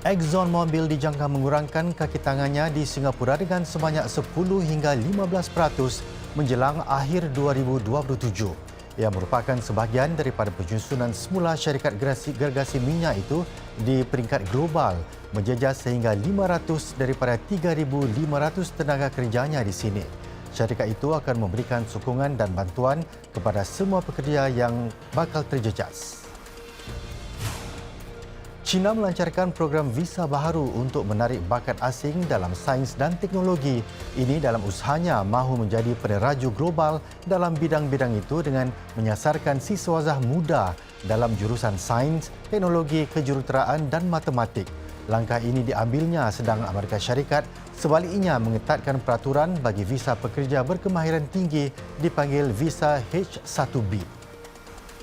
ExxonMobil dijangka mengurangkan kaki tangannya di Singapura dengan sebanyak 10 hingga 15% menjelang akhir 2027 yang merupakan sebahagian daripada penyusunan semula syarikat gergasi minyak itu di peringkat global menjejas sehingga 500 daripada 3,500 tenaga kerjanya di sini. Syarikat itu akan memberikan sokongan dan bantuan kepada semua pekerja yang bakal terjejas. China melancarkan program visa baharu untuk menarik bakat asing dalam sains dan teknologi. Ini dalam usahanya mahu menjadi peneraju global dalam bidang-bidang itu dengan menyasarkan siswazah muda dalam jurusan sains, teknologi, kejuruteraan dan matematik. Langkah ini diambilnya sedang Amerika Syarikat sebaliknya mengetatkan peraturan bagi visa pekerja berkemahiran tinggi dipanggil visa H1B.